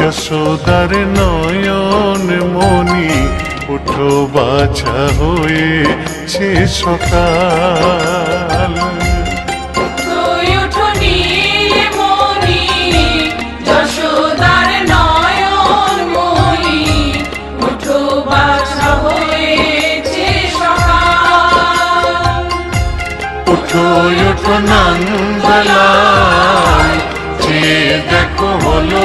যশোদার নয়ন মনি উঠো বাছা হয়েছে সকাল। উঠো নন্দলাল যে দেখো হলো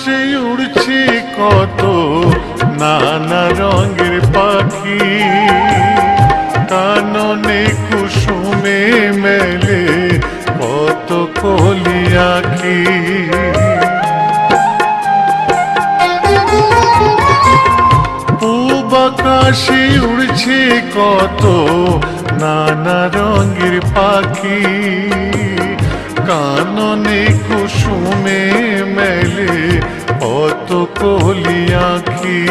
আকাশে উড়ছে কত নানা রঙের পাখি। কাননে কুসুমে মেলে কত কলি পূব আকাশে উড়ছে কত নানা রঙের পাখি। কাননে কুসুমে মেলে অত কলি আখি।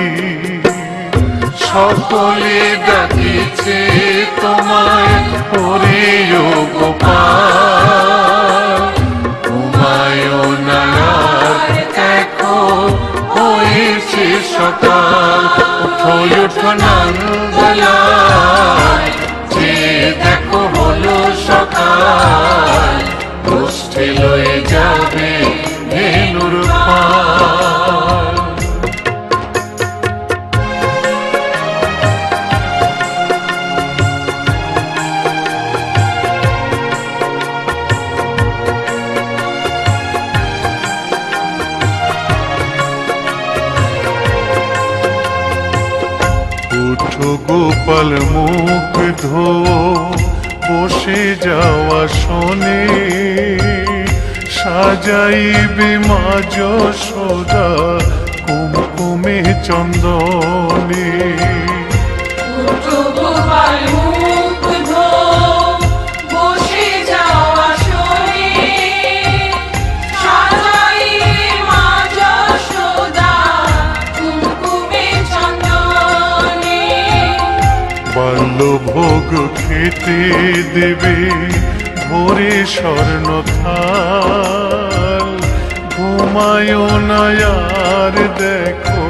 সকলে ডাকিছে তোমায় ওরে গোপাল। গোপাল মুখ ধো বসে যাওয়া শোনে। সাজাইবে মা যশোদা কুমকুমে চন্দনে। গোপাল বাল্যভোগ খেতে দেবে ভোরে স্বর্ণ থাল ঘুমায় নয়ার দেখো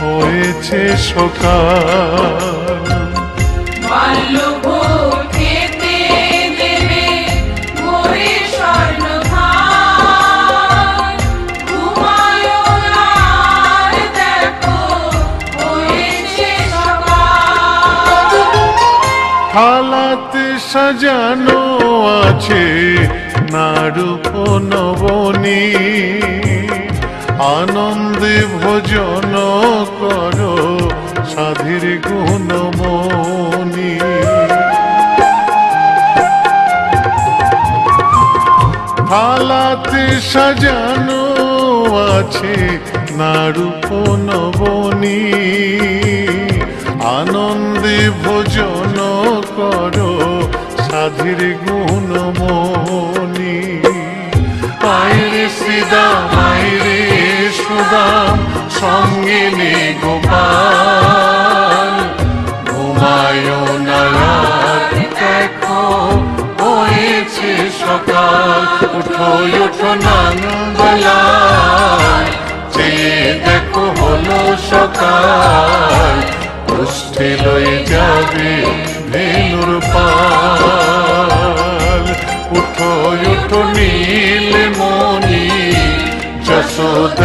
হয়েছে সকাল। বাল্যভোগ থালাতে সাজানো আছে নারূপ নবনী আনন্দে ভোজন করো সাধীর গুণমণি। থালাতে সাজানো আছে নারূপ নবনী আনন্দে ভোজন করো, সাধীর গুণমণি আইরে শ্রীদাম আইরে সুদাম সঙ্গে নে গোপাল। ঘুমায় না আর দেখো, হয়েছে সকাল। উঠো উঠো নন্দলাল ষষ্ঠী লয়ে যাবে নীলুর পাল। উঠো উঠো নীল মনি যশোদ